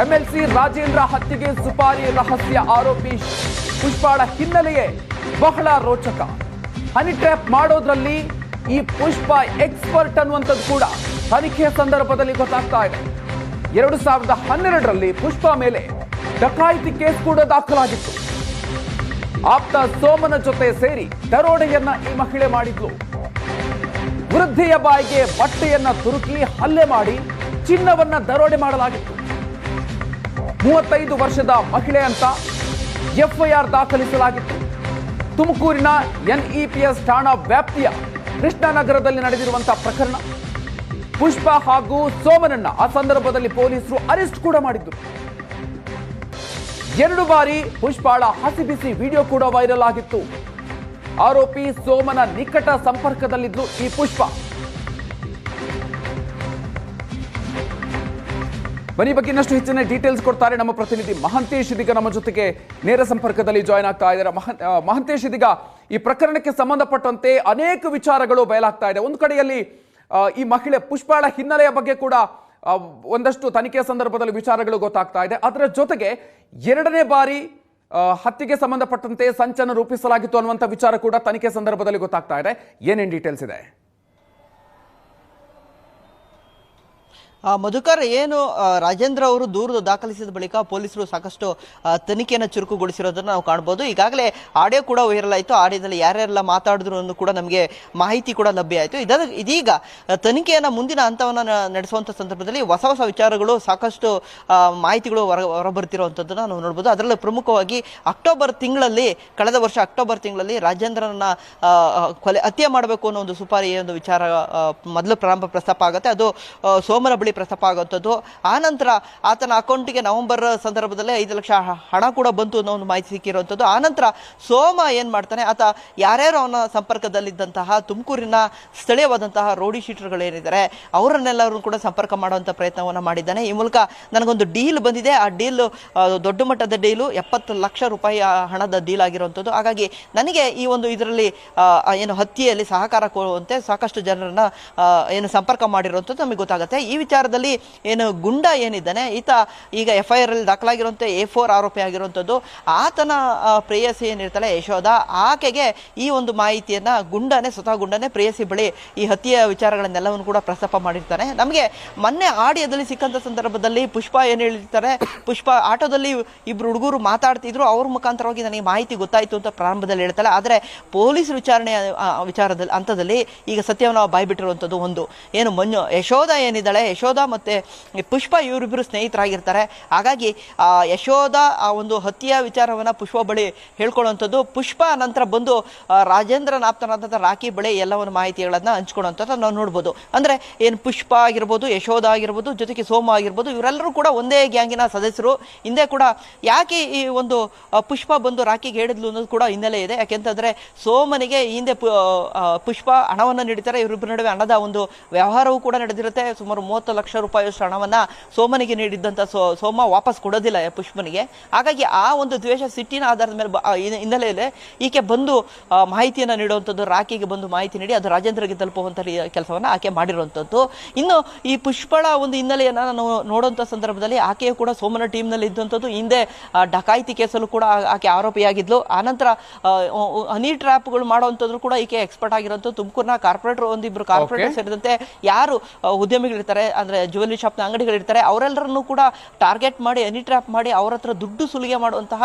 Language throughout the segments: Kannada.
ಎಂಎಲ್ಸಿ ರಾಜೇಂದ್ರ ಹತ್ಯೆಗೆ ಸುಪಾರಿ ರಹಸ್ಯ ಆರೋಪಿ ಪುಷ್ಪಾಳ ಹಿನ್ನೆಲೆಯೇ ಬಹಳ ರೋಚಕ. ಹನಿ ಟ್ರ್ಯಾಪ್ ಮಾಡೋದ್ರಲ್ಲಿ ಈ ಪುಷ್ಪ ಎಕ್ಸ್ಪರ್ಟ್ ಅನ್ನುವಂಥದ್ದು ಕೂಡ ತನಿಖೆಯ ಸಂದರ್ಭದಲ್ಲಿ ಗೊತ್ತಾಗ್ತಾ ಇದೆ. ಎರಡು ಸಾವಿರದ ಹನ್ನೆರಡರಲ್ಲಿ ಪುಷ್ಪ ಮೇಲೆ ಡಕಾಯಿತಿ ಕೇಸ್ ಕೂಡ ದಾಖಲಾಗಿತ್ತು. ಆಪ್ತ ಸೋಮನ ಜೊತೆ ಸೇರಿ ದರೋಡೆಯನ್ನ ಈ ಮಹಿಳೆ ಮಾಡಿದ್ಲು. ವೃದ್ಧೆಯ ಬಾಯಿಗೆ ಬಟ್ಟೆಯನ್ನ ತುರುಕಿ ಹಲ್ಲೆ ಮಾಡಿ ಚಿನ್ನವನ್ನ ದರೋಡೆ ಮಾಡಲಾಗಿತ್ತು. ಮೂವತ್ತೈದು ವರ್ಷದ ಮಹಿಳೆ ಅಂತ ಎಫ್ಐಆರ್ ದಾಖಲಿಸಲಾಗಿತ್ತು. ತುಮಕೂರಿನ ಎನ್ಇಪಿಎಸ್ ಠಾಣಾ ವ್ಯಾಪ್ತಿಯ ಕೃಷ್ಣಾನಗರದಲ್ಲಿ ನಡೆದಿರುವಂತಹ ಪ್ರಕರಣ. ಪುಷ್ಪ ಹಾಗೂ ಸೋಮನನ್ನ ಆ ಸಂದರ್ಭದಲ್ಲಿ ಪೊಲೀಸರು ಅರೆಸ್ಟ್ ಕೂಡ ಮಾಡಿದ್ದರು ಎರಡು ಬಾರಿ ಪುಷ್ಪಾಳ ಹಸಿ ಬಿಸಿ ವಿಡಿಯೋ ಕೂಡ ವೈರಲ್ ಆಗಿತ್ತು. ಆರೋಪಿ ಸೋಮನ ನಿಕಟ ಸಂಪರ್ಕದಲ್ಲಿದ್ದು ಈ ಪುಷ್ಪ. ಬನ್ನಿ ಬಗ್ಗೆ ಇನ್ನಷ್ಟು ಹೆಚ್ಚಿನ ಡೀಟೇಲ್ಸ್ ಕೊಡ್ತಾರೆ ನಮ್ಮ ಪ್ರತಿನಿಧಿ ಮಹಂತೇಶ್ ಇದೀಗ ನಮ್ಮ ಜೊತೆಗೆ ನೇರ ಸಂಪರ್ಕದಲ್ಲಿ ಜಾಯ್ನ್ ಆಗ್ತಾ ಇದ್ದಾರೆ. ಮಹಂತೇಶ್ ಇದೀಗ ಈ ಪ್ರಕರಣಕ್ಕೆ ಸಂಬಂಧಪಟ್ಟಂತೆ ಅನೇಕ ವಿಚಾರಗಳು ಬಯಲಾಗ್ತಾ ಇದೆ. ಒಂದು ಕಡೆಯಲ್ಲಿ ಈ ಮಹಿಳೆ ಪುಷ್ಪಾಳ ಹಿನ್ನೆಲೆಯ ಬಗ್ಗೆ ಕೂಡ ಒಂದಷ್ಟು ತನಿಖೆಯ ಸಂದರ್ಭದಲ್ಲಿ ವಿಚಾರಗಳು ಗೊತ್ತಾಗ್ತಾ ಇದೆ. ಅದರ ಜೊತೆಗೆ ಎರಡನೇ ಬಾರಿ ಹತ್ಯೆಗೆ ಸಂಬಂಧಪಟ್ಟಂತೆ ಸಂಚನ ರೂಪಿಸಲಾಗಿತ್ತು ಅನ್ನುವಂಥ ವಿಚಾರ ಕೂಡ ತನಿಖೆ ಸಂದರ್ಭದಲ್ಲಿ ಗೊತ್ತಾಗ್ತಾ ಇದೆ. ಏನೇನು ಡೀಟೇಲ್ಸ್ ಇದೆ? ಮಧುಕರ್, ಏನು ರಾಜೇಂದ್ರ ಅವರು ದೂರು ದಾಖಲಿಸಿದ ಬಳಿಕ ಪೊಲೀಸರು ಸಾಕಷ್ಟು ತನಿಖೆಯನ್ನು ಚುರುಕುಗೊಳಿಸಿರೋದನ್ನ ನಾವು ಕಾಣ್ಬೋದು. ಈಗಾಗಲೇ ಆಡಿಯೋ ಕೂಡ ವೈರಲ್ ಆಯಿತು ಆಡಿಯೋದಲ್ಲಿ ಯಾರ್ಯಾರೆಲ್ಲ ಮಾತಾಡಿದ್ರು ಅನ್ನೋ ಕೂಡ ನಮಗೆ ಮಾಹಿತಿ ಕೂಡ ಲಭ್ಯ ಆಯಿತು. ಇದರ ಇದೀಗ ತನಿಖೆಯನ್ನು ಮುಂದಿನ ಹಂತವನ್ನು ನಡೆಸುವಂಥ ಸಂದರ್ಭದಲ್ಲಿ ಹೊಸ ಹೊಸ ವಿಚಾರಗಳು, ಸಾಕಷ್ಟು ಮಾಹಿತಿಗಳು ಹೊರ ಹೊರಬರ್ತಿರುವಂಥದ್ದನ್ನು ನಾವು ನೋಡ್ಬೋದು. ಅದರಲ್ಲೂ ಪ್ರಮುಖವಾಗಿ ಅಕ್ಟೋಬರ್ ತಿಂಗಳಲ್ಲಿ, ಕಳೆದ ವರ್ಷ ಅಕ್ಟೋಬರ್ ತಿಂಗಳಲ್ಲಿ ರಾಜೇಂದ್ರನ ಕೊಲೆ, ಹತ್ಯೆ ಮಾಡಬೇಕು ಅನ್ನೋ ಒಂದು ಸುಪಾರಿ ಒಂದು ವಿಚಾರ ಮೊದಲು ಪ್ರಾರಂಭ ಪ್ರಸ್ತಾಪ ಆಗುತ್ತೆ. ಅದು ಸೋಮರ ಬಳಿ ಪ್ರಸ್ತಾಪ ಆಗುವಂಥದ್ದು. ಆ ನಂತರ ಆತನ ಅಕೌಂಟಿಗೆ ನವೆಂಬರ್ ಸಂದರ್ಭದಲ್ಲಿ ಐದು ಲಕ್ಷ ಹಣ ಕೂಡ ಬಂತು ಅನ್ನೋ ಒಂದು ಮಾಹಿತಿ ಸಿಕ್ಕಿರುವಂಥದ್ದು. ಆ ನಂತರ ಸೋಮ ಏನು ಮಾಡ್ತಾನೆ, ಆತ ಯಾರ್ಯಾರು ಅವನ ಸಂಪರ್ಕದಲ್ಲಿದ್ದಂತಹ ತುಮಕೂರಿನ ಸ್ಥಳೀಯವಾದಂತಹ ರೋಡಿ ಶೀಟರ್ಗಳೇನಿದ್ದಾರೆ ಅವರನ್ನೆಲ್ಲರೂ ಕೂಡ ಸಂಪರ್ಕ ಮಾಡುವಂಥ ಪ್ರಯತ್ನವನ್ನು ಮಾಡಿದ್ದಾನೆ. ಈ ಮೂಲಕ ನನಗೊಂದು ಡೀಲ್ ಬಂದಿದೆ. ಆ ಡೀಲ್ ದೊಡ್ಡ ಮಟ್ಟದ ಡೀಲು, ಎಪ್ಪತ್ತು ಲಕ್ಷ ರೂಪಾಯಿ ಹಣದ ಡೀಲ್ ಆಗಿರುವಂಥದ್ದು. ಹಾಗಾಗಿ ನನಗೆ ಈ ಒಂದು ಇದರಲ್ಲಿ ಏನು ಹತ್ಯೆಯಲ್ಲಿ ಸಹಕಾರ ಕೊಡುವಂತೆ ಸಾಕಷ್ಟು ಜನರನ್ನ ಏನು ಸಂಪರ್ಕ ಮಾಡಿರುವಂಥದ್ದು ನಮಗೆ ಗೊತ್ತಾಗುತ್ತೆ. ಈ ವಿಚಾರದಲ್ಲಿ ಏನು ಗುಂಡ ಏನಿದ್ದಾನೆ, ಈತ ಈಗ ಎಫ್ ಐ ಆರ್ ಅಲ್ಲಿ ದಾಖಲಾಗಿರುವಂತೆ ಎ ಫೋರ್ ಆರೋಪಿ ಆಗಿರುವಂಥದ್ದು. ಆತನ ಪ್ರೇಯಸಿ ಏನಿರ್ತಾಳೆ, ಯಶೋಧ, ಆಕೆಗೆ ಈ ಒಂದು ಮಾಹಿತಿಯನ್ನ ಗುಂಡನೇ, ಸ್ವತಃ ಗುಂಡನೇ ಪ್ರೇಯಸಿ ಬಳಿ ಈ ಹತ್ಯೆಯ ವಿಚಾರಗಳನ್ನೆಲ್ಲವನ್ನು ಕೂಡ ಪ್ರಸ್ತಾಪ ಮಾಡಿರ್ತಾನೆ. ನಮಗೆ ಮೊನ್ನೆ ಆಡಿಯೋದಲ್ಲಿ ಸಿಕ್ಕಂತ ಸಂದರ್ಭದಲ್ಲಿ ಪುಷ್ಪ ಏನು ಹೇಳಿರ್ತಾರೆ, ಪುಷ್ಪ ಆಟೋದಲ್ಲಿ ಇಬ್ರು ಹುಡುಗರು ಮಾತಾಡ್ತಿದ್ರು, ಅವ್ರ ಮುಖಾಂತರವಾಗಿ ನನಗೆ ಮಾಹಿತಿ ಗೊತ್ತಾಯ್ತು ಅಂತ ಪ್ರಾರಂಭದಲ್ಲಿ ಹೇಳ್ತಾಳೆ. ಆದರೆ ಪೊಲೀಸ್ ವಿಚಾರಣೆ ವಿಚಾರದಲ್ಲಿ, ಹಂತದಲ್ಲಿ ಈಗ ಸತ್ಯವನ್ನು ಬಾಯ್ಬಿಟ್ಟಿರುವಂಥದ್ದು ಒಂದು. ಏನು ಮಂಜು ಯಶೋಧ ಏನಿದ್ದಾಳೆ, ಯಶೋಧ ಮತ್ತೆ ಮತ್ತು ಪುಷ್ಪ ಇವರಿಬ್ಬರು ಸ್ನೇಹಿತರಾಗಿರ್ತಾರೆ. ಹಾಗಾಗಿ ಯಶೋಧ ಆ ಒಂದು ಹತ್ಯೆಯ ವಿಚಾರವನ್ನ ಪುಷ್ಪ ಬಳಿ ಹೇಳ್ಕೊಳ್ಳುವಂಥದ್ದು. ಪುಷ್ಪ ನಂತರ ಬಂದು ರಾಜೇಂದ್ರ ರಾಜೇಂದ್ರನ ಆಪ್ತನಾದಂಥ ರಾಖಿ ಬಳಿ ಎಲ್ಲವನ್ನು ಮಾಹಿತಿಗಳನ್ನು ಹಂಚ್ಕೊಳ್ಳುವಂಥದ್ದು ನಾವು ನೋಡ್ಬೋದು. ಅಂದ್ರೆ ಏನು ಪುಷ್ಪ ಆಗಿರ್ಬೋದು, ಯಶೋಧ ಆಗಿರ್ಬೋದು, ಜೊತೆಗೆ ಸೋಮ ಆಗಿರ್ಬೋದು, ಇವರೆಲ್ಲರೂ ಕೂಡ ಒಂದೇ ಗ್ಯಾಂಗಿನ ಸದಸ್ಯರು. ಹಿಂದೆ ಕೂಡ ಯಾಕೆ ಈ ಒಂದು ಪುಷ್ಪ ಬಂದು ರಾಖಿಗೆ ಹೇಳಿದ್ಲು ಅನ್ನೋದು ಕೂಡ ಹಿನ್ನೆಲೆ ಇದೆ. ಯಾಕೆಂತಂದರೆ ಸೋಮನಿಗೆ ಹಿಂದೆ ಪುಷ್ಪ ಹಣವನ್ನು ನೀಡಿದ್ದಾರೆ ಇವರಿಬ್ಬರ ನಡುವೆ ಹಣದ ಒಂದು ವ್ಯವಹಾರವೂ ಕೂಡ ನಡೆದಿರುತ್ತೆ. ಸುಮಾರು ಮೂವತ್ತು ಲಕ್ಷ ರೂಪಾಯಿಯಷ್ಟು ಹಣವನ್ನು ಸೋಮನಿಗೆ ನೀಡಿದ್ದಂಥ ಸೋ ಸೋಮ ವಾಪಸ್ ಕೊಡೋದಿಲ್ಲ ಪುಷ್ಪನಿಗೆ. ಹಾಗಾಗಿ ಆ ಒಂದು ದ್ವೇಷ ಸಿಟ್ಟಿನ ಆಧಾರದ ಮೇಲೆ ಹಿನ್ನೆಲೆಯಲ್ಲಿ ಈಕೆ ಬಂದು ಮಾಹಿತಿಯನ್ನು ನೀಡುವಂಥದ್ದು ರಾಖಿಗೆ ಬಂದು ಮಾಹಿತಿ ನೀಡಿ ಅದು ರಾಜೇಂದ್ರಗೆ ತಲುಪುವಂಥ ಕೆಲಸವನ್ನು ಆಕೆ ಮಾಡಿರುವಂಥದ್ದು. ಇನ್ನು ಈ ಪುಷ್ಪಳ ಒಂದು ಹಿನ್ನೆಲೆಯನ್ನು ನಾವು ನೋಡುವಂಥ ಸಂದರ್ಭದಲ್ಲಿ ಆಕೆಯು ಕೂಡ ಸೋಮನ ಟೀಮ್ನಲ್ಲಿ ಇದ್ದಂಥದ್ದು. ಹಿಂದೆ ಡಕಾಯಿತಿ ಕೇಸಲ್ಲೂ ಕೂಡ ಆಕೆ ಆರೋಪಿಯಾಗಿದ್ಲು. ಆನಂತರ ಹನಿ ಟ್ರ್ಯಾಪ್ಗಳು ಮಾಡುವಂಥದ್ರು ಕೂಡ ಈಕೆ ಎಕ್ಸ್ಪರ್ಟ್ ಆಗಿರೋಂಥ ತುಮಕೂರಿನ ಕಾರ್ಪೊರೇಟರ್ ಒಂದಿಬ್ರು ಕಾರ್ಪೊರೇಟರ್ ಸೇರಿದಂತೆ ಯಾರು ಉದ್ಯಮಿಗಳಿರ್ತಾರೆ ಅಂದ್ರೆ ಜುವೆಲ್ಲರಿ ಶಾಪ್ನ ಅಂಗಡಿಗಳಿರ್ತಾರೆ ಅವರೆಲ್ಲರನ್ನೂ ಕೂಡ ಟಾರ್ಗೆಟ್ ಮಾಡಿ ಎನಿ ಟ್ರ್ಯಾಪ್ ಮಾಡಿ ಅವರ ಹತ್ರ ದುಡ್ಡು ಸುಲಿಗೆ ಮಾಡುವಂತಹ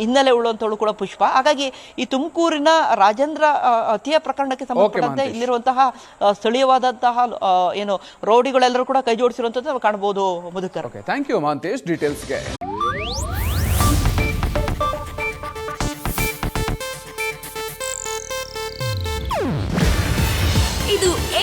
ಹಿನ್ನೆಲೆ ಉಳ್ಳುವಂಥವಳು ಕೂಡ ಪುಷ್ಪ. ಹಾಗಾಗಿ ಈ ತುಮಕೂರಿನ ರಾಜೇಂದ್ರ ಅತಿಯ ಪ್ರಕರಣಕ್ಕೆ ಸಂಬಂಧಪಟ್ಟಂತೆ. ಇಲ್ಲಿರುವಂತಹ ಸ್ಥಳೀಯವಾದಂತಹ ಏನು ರೌಡಿಗಳೆಲ್ಲರೂ ಕೂಡ ಕೈ ಜೋಡಿಸಿರುವಂಥದ್ದು ನಾವು ಕಾಣಬಹುದು ಮುದುಕರ್. Thank you Mantesh ಡೀಟೇಲ್ಸ್ಗೆ